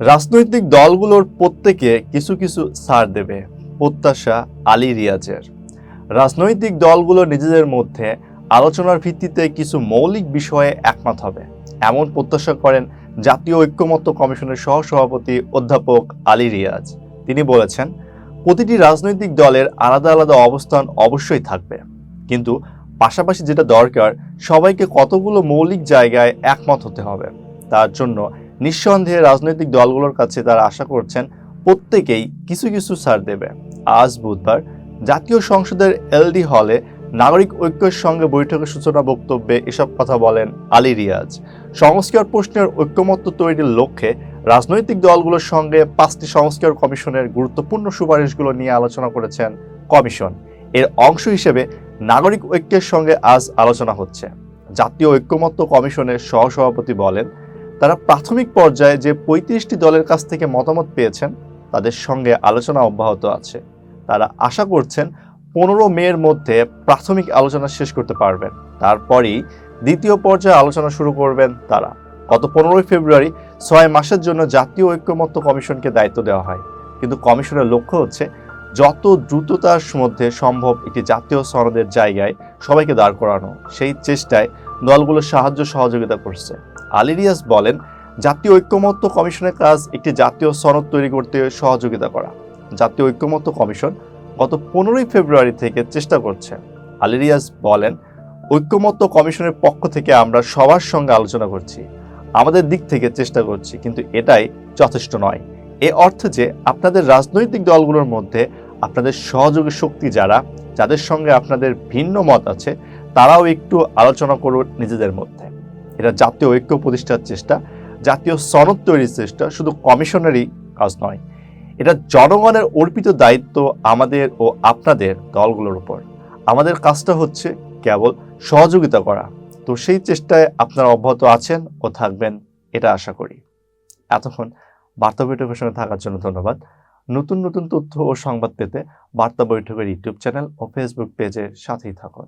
রাজনৈতিক দলগুলোর প্রত্যেকে কিছু কিছু ছাড় দেবে, প্রত্যাশা আলী রিয়াজের। রাজনৈতিক দলগুলো নিজেদের মধ্যে আলোচনার ভিত্তিতে কিছু মৌলিক বিষয়ে একমত হবে। এমন প্রত্যাশা করেন জাতীয় ঐক্যমত্য কমিশনের সহসভাপতি অধ্যাপক আলী রিয়াজ। তিনি বলেছেন, প্রতিটি রাজনৈতিক দলের আলাদা আলাদা অবস্থান অবশ্যই থাকবে। কিন্তু পাশাপাশি যেটা দরকার, সবাইকে কতগুলো মৌলিক জায়গায় একমত হতে হবে, তার জন্য নিঃসন্দেহে রাজনৈতিক দলগুলোর কাছে তারা আশা করছেন প্রত্যেকেই কিছু কিছু ছাড় দেবে। আজ বুধবার জাতীয় সংসদের এলডি হলে নাগরিক ঐক্যের সঙ্গে বৈঠকের সূচনা বক্তব্যে এসব কথা বলেন আলী রিয়াজ। সংস্কার প্রশ্নের ঐক্যমত্য তৈরির লক্ষ্যে রাজনৈতিক দলগুলোর সঙ্গে পাঁচটি সংস্কার কমিশনের গুরুত্বপূর্ণ সুপারিশগুলো নিয়ে আলোচনা করেছেন কমিশন। এর অংশ হিসেবে নাগরিক ঐক্যের সঙ্গে আজ আলোচনা হচ্ছে। জাতীয় ঐক্যমত্য কমিশনের সহসভাপতি বলেন তারা প্রাথমিক পর্যায়ে যে পঁয়ত্রিশটি দলের কাছ থেকে মতামত পেয়েছেন, তাদের সঙ্গে আলোচনা অব্যাহত আছে। তারা আশা করছেন পনেরো মের মধ্যে প্রাথমিক আলোচনা শেষ করতে পারবেন। তারপরেই দ্বিতীয় পর্যায়ে আলোচনা শুরু করবেন তারা। গত পনেরোই ফেব্রুয়ারি ছয় মাসের জন্য জাতীয় ঐক্যমত্য কমিশনকে দায়িত্ব দেওয়া হয়। কিন্তু কমিশনের লক্ষ্য হচ্ছে যত দ্রুততার মধ্যে সম্ভব একটি জাতীয় সনদের জায়গায় সবাইকে দাঁড় করানো। সেই চেষ্টায় দলগুলো সাহায্য সহযোগিতা করছে। আলিরিয়াস বলেন, জাতীয় ঐক্যমত্য কমিশনের কাজ একটি জাতীয় সনদ তৈরি করতে সহযোগিতা করা। জাতীয় ঐক্যমত্য কমিশন গত পনেরোই ফেব্রুয়ারি থেকে চেষ্টা করছে। আলিরিয়াস বলেন, ঐক্যমত্য কমিশনের পক্ষ থেকে আমরা সবার সঙ্গে আলোচনা করছি, আমাদের দিক থেকে চেষ্টা করছি, কিন্তু এটাই যথেষ্ট নয়। এ অর্থে যে আপনাদের রাজনৈতিক দলগুলোর মধ্যে আপনাদের সহযোগী শক্তি যারা, যাদের সঙ্গে আপনাদের ভিন্ন মত আছে, তারাও একটু আলোচনা করুন নিজেদের মধ্যে। এটা জাতীয় ঐক্য প্রতিষ্ঠার চেষ্টা, জাতীয় সনদ তৈরির চেষ্টা, শুধু কমিশনেরই কাজ নয়। এটা জনগণের অর্পিত দায়িত্ব আমাদের ও আপনাদের দলগুলোর উপর। আমাদের কাজটা হচ্ছে কেবল সহযোগিতা করা। তো সেই চেষ্টায় আপনারা অব্যাহত আছেন ও থাকবেন, এটা আশা করি। এতক্ষণ বার্তা বৈঠকের সঙ্গে থাকার জন্য ধন্যবাদ। নতুন নতুন তথ্য ও সংবাদ পেতে বার্তা বৈঠকের ইউটিউব চ্যানেল ও ফেসবুক পেজের সাথেই থাকুন।